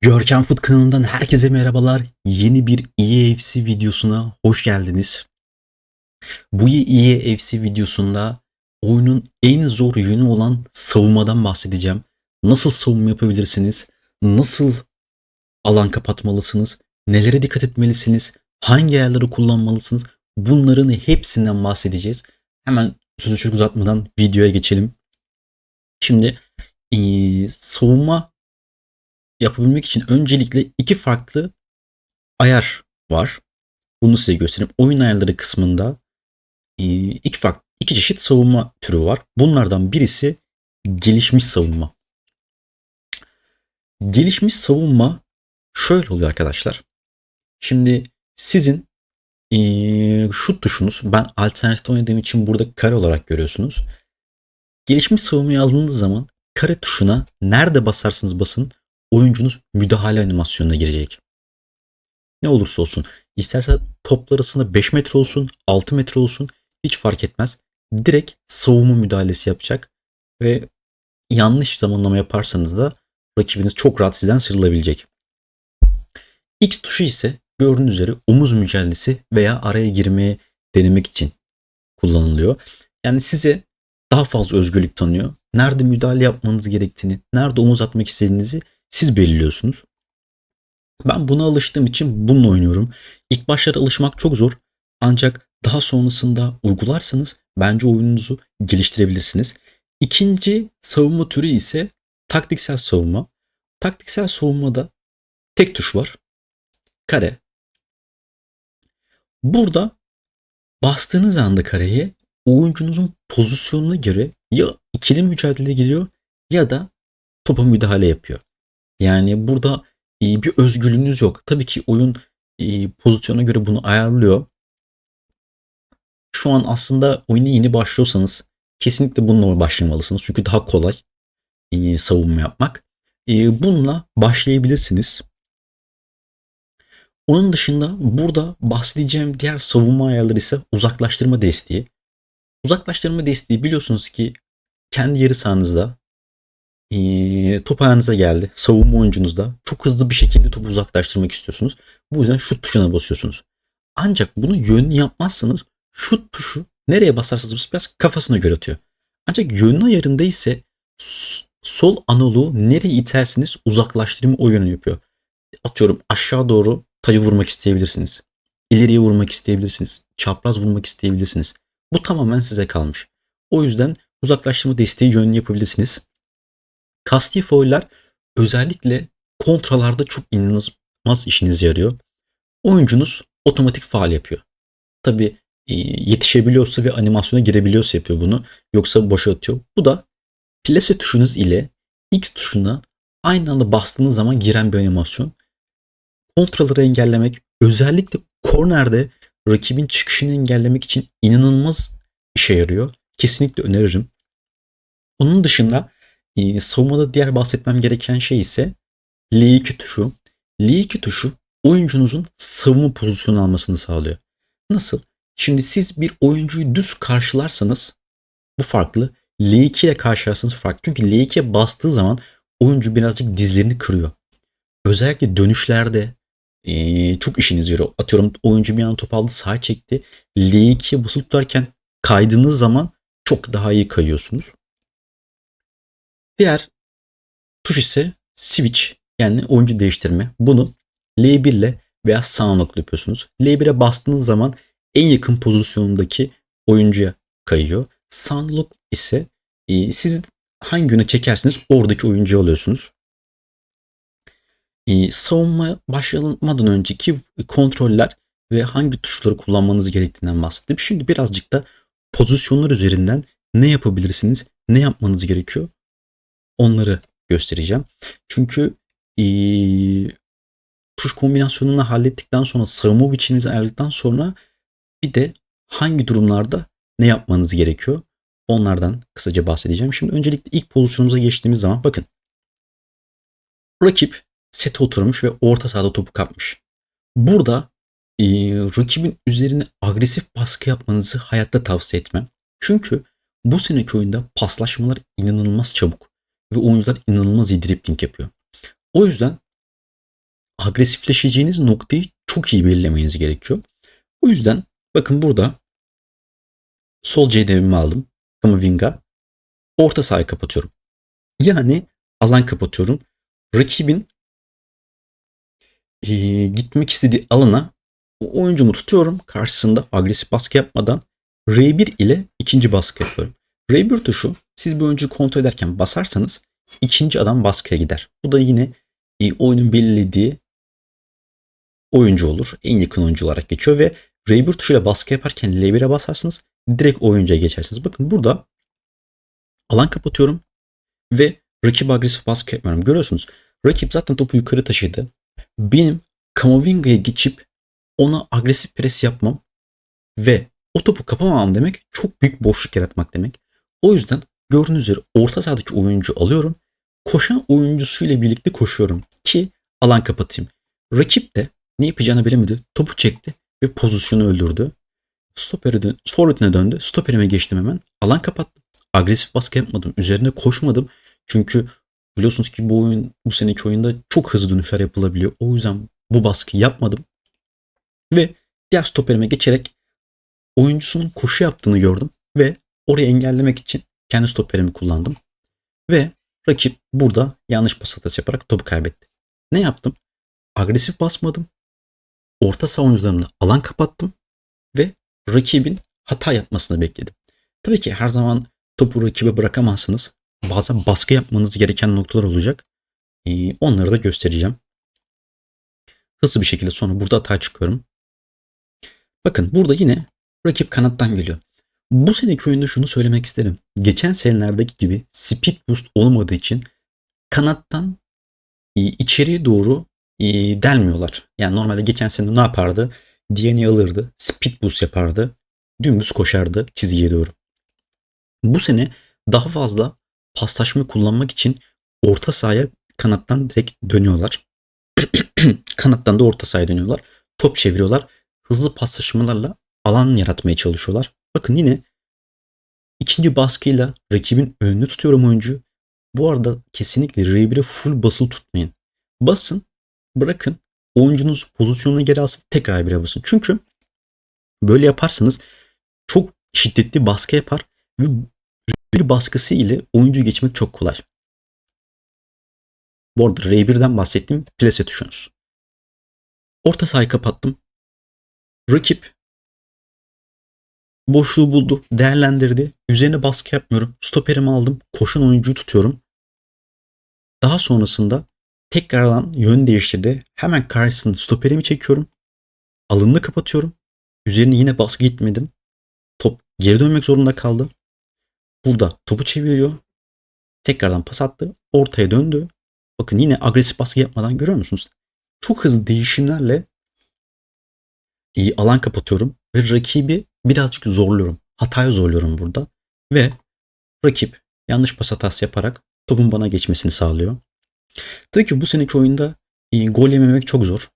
Görkem Foot kanalından herkese merhabalar. Yeni bir EAFC videosuna hoş geldiniz. Bu EAFC videosunda oyunun en zor yönü olan savunmadan bahsedeceğim. Nasıl savunma yapabilirsiniz? Nasıl alan kapatmalısınız? Nelere dikkat etmelisiniz? Hangi yerleri kullanmalısınız? Bunların hepsinden bahsedeceğiz. Hemen sözü çok uzatmadan videoya geçelim. Şimdi eee, savunma yapabilmek için öncelikle iki farklı ayar var. Bunu size göstereyim. Oyun ayarları kısmında e, iki farklı iki çeşit savunma türü var. Bunlardan birisi gelişmiş savunma. Gelişmiş savunma şöyle oluyor arkadaşlar. Şimdi sizin e, şut tuşunuz ben alternatif oynadığım için burada kare olarak görüyorsunuz. Gelişmiş savunmayı aldığınız zaman kare tuşuna nerede basarsanız basın oyuncunuz müdahale animasyonuna girecek. Ne olursa olsun. İsterse toplar arasında 5 metre olsun, 6 metre olsun hiç fark etmez. Direkt savunma müdahalesi yapacak ve yanlış zamanlama yaparsanız da rakibiniz çok rahat sizden sıyrılabilecek. X tuşu ise gördüğünüz üzere omuz mücadelesi veya araya girmeye denemek için kullanılıyor. Yani size daha fazla özgürlük tanıyor. Nerede müdahale yapmanız gerektiğini, nerede omuz atmak istediğinizi siz belirliyorsunuz. Ben buna alıştığım için bununla oynuyorum. İlk başlarda alışmak çok zor. Ancak daha sonrasında uygularsanız bence oyununuzu geliştirebilirsiniz. İkinci savunma türü ise taktiksel savunma. Taktiksel savunmada tek tuş var. Kare. Burada bastığınız anda kareye oyuncunuzun pozisyonuna göre ya ikili mücadele giriyor ya da topa müdahale yapıyor. Yani burada e, bir özgürlüğünüz yok. Tabii ki oyun e, pozisyona göre bunu ayarlıyor. Şu an aslında oyuna yeni başlıyorsanız kesinlikle bununla başlamalısınız. Çünkü daha kolay e, savunma yapmak. Bununla başlayabilirsiniz. Onun dışında burada bahsedeceğim diğer savunma ayarları ise uzaklaştırma desteği. Uzaklaştırma desteği biliyorsunuz ki kendi yarı sahanızda ee, top ayağınıza geldi. Savunma oyuncunuzda çok hızlı bir şekilde topu uzaklaştırmak istiyorsunuz. Bu yüzden şut tuşuna basıyorsunuz. Ancak bunu yönlü yapmazsanız şut tuşu nereye basarsanız biraz kafasına göre atıyor. Ancak yönlü ayarında ise sol analoğu nereye iterseniz uzaklaştırma o yönü yapıyor. Atıyorum aşağı doğru tacı vurmak isteyebilirsiniz. İleriye vurmak isteyebilirsiniz. Çapraz vurmak isteyebilirsiniz. Bu tamamen size kalmış. O yüzden uzaklaştırma desteği yönlü yapabilirsiniz. Kasti foiller özellikle kontralarda çok inanılmaz işinize yarıyor. Oyuncunuz otomatik faal yapıyor. Tabi e, yetişebiliyorsa ve animasyona girebiliyorsa yapıyor bunu. Yoksa boşa atıyor. Bu da plase tuşunuz ile X tuşuna aynı anda bastığınız zaman giren bir animasyon. Kontraları engellemek özellikle kornerde rakibin çıkışını engellemek için inanılmaz işe yarıyor. Kesinlikle öneririm. Onun dışında ee, savunmada diğer bahsetmem gereken şey ise L2 tuşu. L2 tuşu oyuncunuzun savunma pozisyonu almasını sağlıyor. Nasıl? Şimdi siz bir oyuncuyu düz karşılarsanız bu farklı. L2 ile karşılarsanız farklı. Çünkü L2'ye bastığı zaman oyuncu birazcık dizlerini kırıyor. Özellikle dönüşlerde ee, çok işiniz yarıyor. Atıyorum oyuncu bir an top aldı sağa çekti. L2'ye basılı tutarken kaydığınız zaman çok daha iyi kayıyorsunuz. Diğer tuş ise switch yani oyuncu değiştirme. Bunu L1 ile veya sağ nokta yapıyorsunuz. L1'e bastığınız zaman en yakın pozisyondaki oyuncuya kayıyor. Sunlock ise e, siz hangi yöne çekerseniz oradaki oyuncu alıyorsunuz. E, savunma başlamadan önceki kontroller ve hangi tuşları kullanmanız gerektiğinden bahsettim. Şimdi birazcık da pozisyonlar üzerinden ne yapabilirsiniz, ne yapmanız gerekiyor Onları göstereceğim. Çünkü ee, tuş kombinasyonunu hallettikten sonra savunma biçiminizi ayarladıktan sonra bir de hangi durumlarda ne yapmanız gerekiyor? Onlardan kısaca bahsedeceğim. Şimdi öncelikle ilk pozisyonumuza geçtiğimiz zaman bakın. Rakip sete oturmuş ve orta sahada topu kapmış. Burada e, rakibin üzerine agresif baskı yapmanızı hayatta tavsiye etmem. Çünkü bu seneki oyunda paslaşmalar inanılmaz çabuk ve oyuncular inanılmaz iyi dripling yapıyor. O yüzden agresifleşeceğiniz noktayı çok iyi belirlemeniz gerekiyor. O yüzden bakın burada sol C devimi aldım. Kamavinga. Orta sahayı kapatıyorum. Yani alan kapatıyorum. Rakibin e, gitmek istediği alana oyuncumu tutuyorum. Karşısında agresif baskı yapmadan R1 ile ikinci baskı yapıyorum. R1 tuşu siz bir oyuncuyu kontrol ederken basarsanız ikinci adam baskıya gider. Bu da yine e, oyunun belirlediği oyuncu olur. En yakın oyuncu olarak geçiyor ve R1 tuşuyla baskı yaparken L1'e basarsınız direkt oyuncuya geçersiniz. Bakın burada alan kapatıyorum ve rakip agresif baskı yapmıyorum. Görüyorsunuz rakip zaten topu yukarı taşıdı. Benim Kamavinga'ya geçip ona agresif pres yapmam ve o topu kapamamam demek çok büyük boşluk yaratmak demek. O yüzden gördüğünüz üzere orta sahadaki oyuncu alıyorum. Koşan oyuncusuyla birlikte koşuyorum ki alan kapatayım. Rakip de ne yapacağını bilemedi. Topu çekti ve pozisyonu öldürdü. Stopere dön forvetine döndü. Stoperime geçtim hemen. Alan kapattım. Agresif baskı yapmadım. Üzerine koşmadım. Çünkü biliyorsunuz ki bu oyun bu seneki oyunda çok hızlı dönüşler yapılabiliyor. O yüzden bu baskı yapmadım. Ve diğer stoperime geçerek oyuncusunun koşu yaptığını gördüm ve orayı engellemek için kendi stoperimi kullandım. Ve rakip burada yanlış pas hatası yaparak topu kaybetti. Ne yaptım? Agresif basmadım. Orta savunucularımla alan kapattım ve rakibin hata yapmasını bekledim. Tabii ki her zaman topu rakibe bırakamazsınız. Bazen baskı yapmanız gereken noktalar olacak. Ee, onları da göstereceğim. Hızlı bir şekilde sonra burada hata çıkıyorum. Bakın burada yine rakip kanattan geliyor. Bu seneki oyunda şunu söylemek isterim. Geçen senelerdeki gibi speed boost olmadığı için kanattan e, içeriye doğru e, delmiyorlar. Yani normalde geçen sene ne yapardı? DNA alırdı, speed boost yapardı, dümdüz koşardı çizgiye doğru. Bu sene daha fazla paslaşma kullanmak için orta sahaya kanattan direkt dönüyorlar. kanattan da orta sahaya dönüyorlar. Top çeviriyorlar. Hızlı paslaşmalarla alan yaratmaya çalışıyorlar. Bakın yine ikinci baskıyla rakibin önünü tutuyorum oyuncu. Bu arada kesinlikle R1'e full basılı tutmayın. Basın, bırakın oyuncunuz pozisyonuna geri alsın tekrar R1'e basın. Çünkü böyle yaparsanız çok şiddetli baskı yapar ve R1 baskısı ile oyuncu geçmek çok kolay. Bu arada R1'den bahsettiğim plase tuşunuz. Orta sahayı kapattım. Rakip boşluğu buldu, değerlendirdi. Üzerine baskı yapmıyorum. Stoperimi aldım. Koşan oyuncuyu tutuyorum. Daha sonrasında tekrardan yön değiştirdi. Hemen karşısında stoperimi çekiyorum. Alınını kapatıyorum. Üzerine yine baskı gitmedim. Top geri dönmek zorunda kaldı. Burada topu çeviriyor. Tekrardan pas attı. Ortaya döndü. Bakın yine agresif baskı yapmadan görüyor musunuz? Çok hızlı değişimlerle iyi alan kapatıyorum ve rakibi birazcık zorluyorum. Hatayı zorluyorum burada ve rakip yanlış pas hatası yaparak topun bana geçmesini sağlıyor. Tabii ki bu seneki oyunda e, gol yememek çok zor.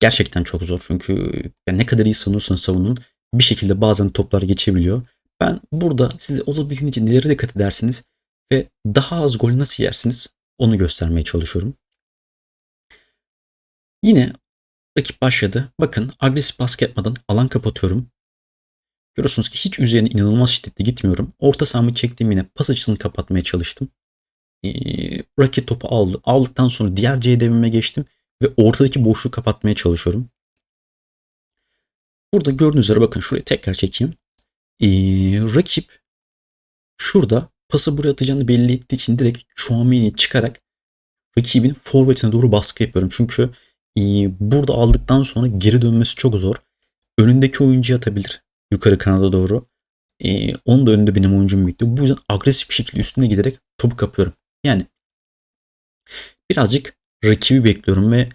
Gerçekten çok zor çünkü yani ne kadar iyi sanıyorsanız savunun bir şekilde bazen toplar geçebiliyor. Ben burada size olabildiğince nelere dikkat edersiniz ve daha az gol nasıl yersiniz onu göstermeye çalışıyorum. Yine rakip başladı. Bakın agresif baskı yapmadan alan kapatıyorum. Görüyorsunuz ki hiç üzerine inanılmaz şiddetli gitmiyorum. Orta sahamı çektiğim yine pas açısını kapatmaya çalıştım. Ee, rakip topu aldı. Aldıktan sonra diğer C geçtim ve ortadaki boşluğu kapatmaya çalışıyorum. Burada gördüğünüz üzere bakın şuraya tekrar çekeyim. Ee, rakip şurada pası buraya atacağını belli ettiği için direkt Chouameni'yi çıkarak rakibin forvetine doğru baskı yapıyorum. Çünkü e, burada aldıktan sonra geri dönmesi çok zor. Önündeki oyuncu atabilir yukarı kanada doğru. E, onun da önünde benim oyuncum bekliyor. Bu yüzden agresif bir şekilde üstüne giderek topu kapıyorum. Yani birazcık rakibi bekliyorum ve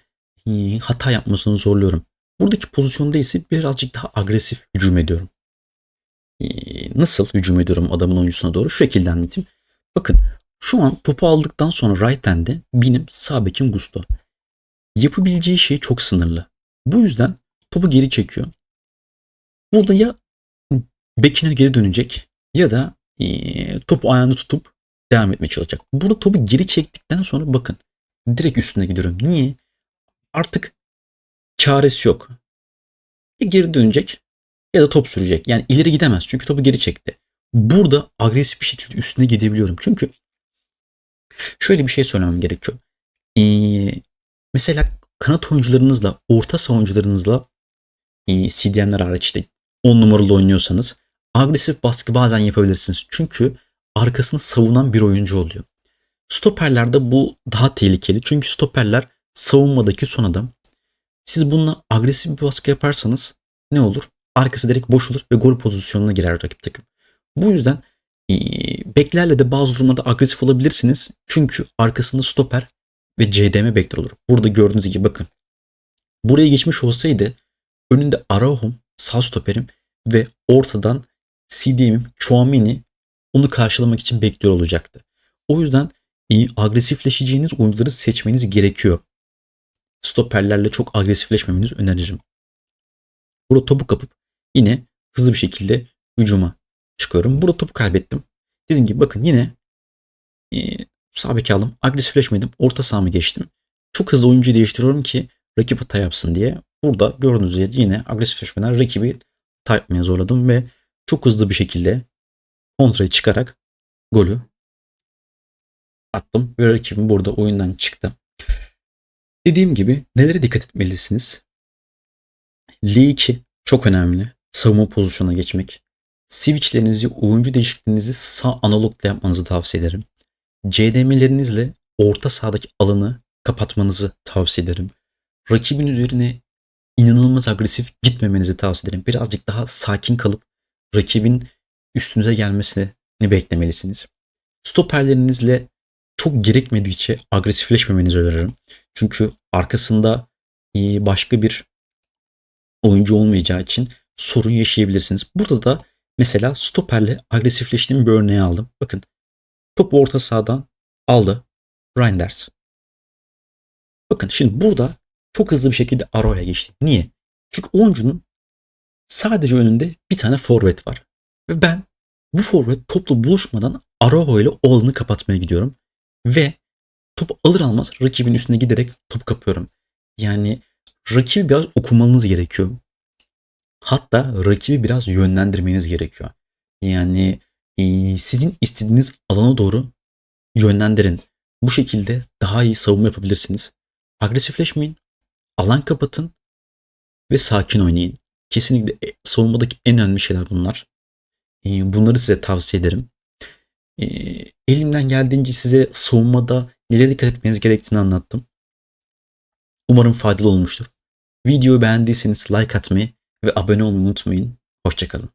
e, hata yapmasını zorluyorum. Buradaki pozisyonda ise birazcık daha agresif hücum ediyorum. E, nasıl hücum ediyorum adamın oyuncusuna doğru? Şu şekilde anlatayım. Bakın şu an topu aldıktan sonra right hand'de benim sağ bekim Gusto. Yapabileceği şey çok sınırlı. Bu yüzden topu geri çekiyor. Burada ya bekine geri dönecek ya da e, topu ayağını tutup devam etmeye çalışacak. Burada topu geri çektikten sonra bakın direkt üstüne gidiyorum. Niye? artık çaresi yok. Ya geri dönecek ya da top sürecek. Yani ileri gidemez çünkü topu geri çekti. Burada agresif bir şekilde üstüne gidebiliyorum. Çünkü şöyle bir şey söylemem gerekiyor. Ee, mesela kanat oyuncularınızla, orta savunucularınızla e, CDM'ler hariç işte 10 numaralı oynuyorsanız agresif baskı bazen yapabilirsiniz. Çünkü arkasını savunan bir oyuncu oluyor. Stoperlerde bu daha tehlikeli. Çünkü stoperler savunmadaki son adam. Siz bununla agresif bir baskı yaparsanız ne olur? Arkası direkt boş olur ve gol pozisyonuna girer rakip takım. Bu yüzden beklerle de bazı durumlarda agresif olabilirsiniz. Çünkü arkasında stoper ve CDM bekler olur. Burada gördüğünüz gibi bakın. Buraya geçmiş olsaydı önünde Araujo'm, sağ stoperim ve ortadan CDM'im Chouameni onu karşılamak için bekliyor olacaktı. O yüzden iyi agresifleşeceğiniz oyuncuları seçmeniz gerekiyor. Stoperlerle çok agresifleşmemenizi öneririm. Burada topu kapıp yine hızlı bir şekilde hücuma çıkıyorum. Burada topu kaybettim. Dediğim gibi bakın yine e, sağ beki aldım. Agresifleşmedim. Orta sahamı geçtim. Çok hızlı oyuncu değiştiriyorum ki rakip hata yapsın diye. Burada gördüğünüz gibi yine agresifleşmeden rakibi hata yapmaya zorladım ve çok hızlı bir şekilde kontrayı çıkarak golü attım ve rakibim burada oyundan çıktı. Dediğim gibi nelere dikkat etmelisiniz? L2 çok önemli. Savunma pozisyonuna geçmek. Switchlerinizi, oyuncu değişikliğinizi sağ analogla yapmanızı tavsiye ederim. CDM'lerinizle orta sahadaki alanı kapatmanızı tavsiye ederim. Rakibin üzerine inanılmaz agresif gitmemenizi tavsiye ederim. Birazcık daha sakin kalıp rakibin üstünüze gelmesini beklemelisiniz. Stoperlerinizle çok gerekmedikçe agresifleşmemenizi öneririm. Çünkü arkasında e, başka bir oyuncu olmayacağı için sorun yaşayabilirsiniz. Burada da mesela stoperle agresifleştiğim bir örneği aldım. Bakın topu orta sahadan aldı Reinders. Bakın şimdi burada çok hızlı bir şekilde Aro'ya geçti. Niye? Çünkü oyuncunun sadece önünde bir tane forvet var. Ve ben bu forvet topla buluşmadan Araujo ile o alanı kapatmaya gidiyorum. Ve top alır almaz rakibin üstüne giderek top kapıyorum. Yani rakibi biraz okumanız gerekiyor. Hatta rakibi biraz yönlendirmeniz gerekiyor. Yani e, sizin istediğiniz alana doğru yönlendirin. Bu şekilde daha iyi savunma yapabilirsiniz. Agresifleşmeyin. Alan kapatın ve sakin oynayın. Kesinlikle e, savunmadaki en önemli şeyler bunlar. E, bunları size tavsiye ederim. E, elimden geldiğince size savunmada nelere dikkat etmeniz gerektiğini anlattım. Umarım faydalı olmuştur. Videoyu beğendiyseniz like atmayı ve abone olmayı unutmayın. Hoşçakalın.